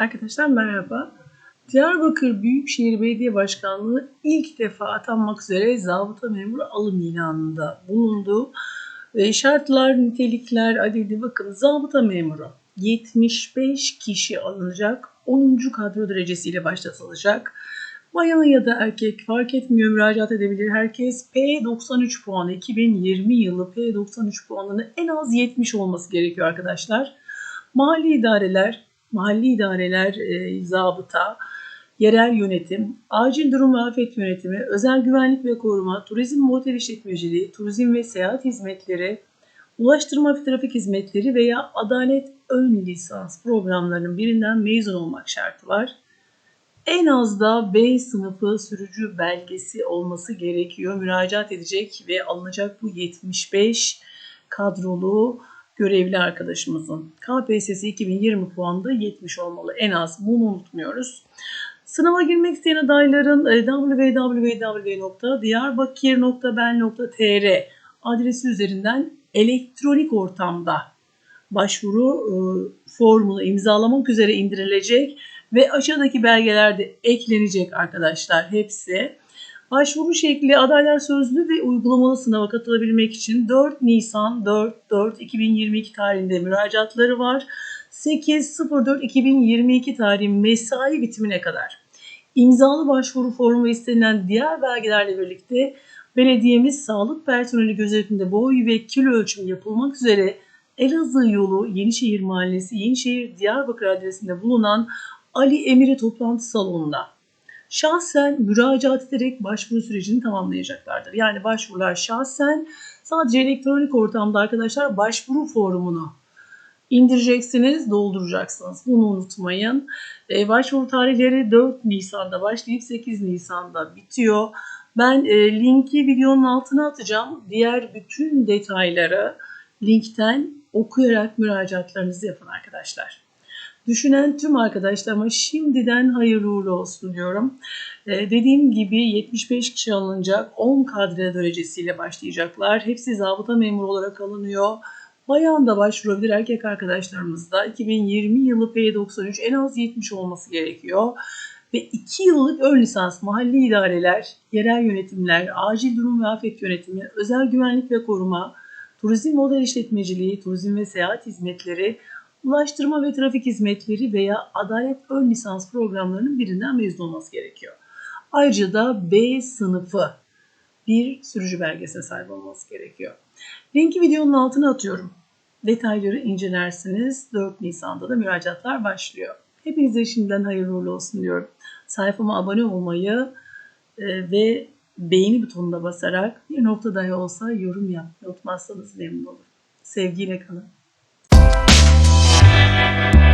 Arkadaşlar merhaba. Diyarbakır Büyükşehir Belediye Başkanlığı ilk defa atanmak üzere zabıta memuru alım ilanında bulundu. Ve şartlar, nitelikler adedi bakın zabıta memuru 75 kişi alınacak. 10. kadro derecesiyle başlatılacak. Bayan ya da erkek fark etmiyor müracaat edebilir herkes. P93 puanı 2020 yılı P93 puanının en az 70 olması gerekiyor arkadaşlar. Mahalli idareler, mahalli idareler, e, zabıta, yerel yönetim, acil durum ve afet yönetimi, özel güvenlik ve koruma, turizm ve otel işletmeciliği, turizm ve seyahat hizmetleri, ulaştırma ve trafik hizmetleri veya adalet ön lisans programlarının birinden mezun olmak şartı var. En az da B sınıfı sürücü belgesi olması gerekiyor. Müracaat edecek ve alınacak bu 75 kadrolu görevli arkadaşımızın. KPSS 2020 puanında 70 olmalı en az. Bunu unutmuyoruz. Sınava girmek isteyen adayların e, www.diyarbakir.bel.tr adresi üzerinden elektronik ortamda başvuru e, formunu imzalamak üzere indirilecek ve aşağıdaki belgeler de eklenecek arkadaşlar hepsi. Başvuru şekli adaylar sözlü ve uygulamalı sınava katılabilmek için 4 Nisan 4-4-2022 tarihinde müracaatları var. 8.04.2022 tarihi mesai bitimine kadar imzalı başvuru formu istenilen diğer belgelerle birlikte belediyemiz sağlık personeli gözetiminde boy ve kilo ölçümü yapılmak üzere Elazığ yolu Yenişehir Mahallesi Yenişehir Diyarbakır adresinde bulunan Ali Emiri toplantı salonunda şahsen müracaat ederek başvuru sürecini tamamlayacaklardır. Yani başvurular şahsen sadece elektronik ortamda arkadaşlar başvuru formunu indireceksiniz, dolduracaksınız. Bunu unutmayın. E, başvuru tarihleri 4 Nisan'da başlayıp 8 Nisan'da bitiyor. Ben e, linki videonun altına atacağım. Diğer bütün detayları linkten okuyarak müracaatlarınızı yapın arkadaşlar. Düşünen tüm arkadaşlarıma şimdiden hayırlı uğurlu olsun diyorum. Ee, dediğim gibi 75 kişi alınacak. 10 kadre derecesiyle başlayacaklar. Hepsi zabıta memuru olarak alınıyor. Bayan da başvurabilir erkek arkadaşlarımız da 2020 yılı P93 en az 70 olması gerekiyor. Ve 2 yıllık ön lisans mahalli idareler, yerel yönetimler, acil durum ve afet yönetimi, özel güvenlik ve koruma, turizm model işletmeciliği, turizm ve seyahat hizmetleri, ulaştırma ve trafik hizmetleri veya adalet ön lisans programlarının birinden mezun olması gerekiyor. Ayrıca da B sınıfı bir sürücü belgesine sahip olması gerekiyor. Linki videonun altına atıyorum. Detayları incelersiniz. 4 Nisan'da da müracaatlar başlıyor. Hepinize şimdiden hayırlı uğurlu olsun diyorum. Sayfama abone olmayı e, ve beğeni butonuna basarak bir nokta dahi olsa yorum yapmayı unutmazsanız memnun olurum. Sevgiyle kalın. Thank you.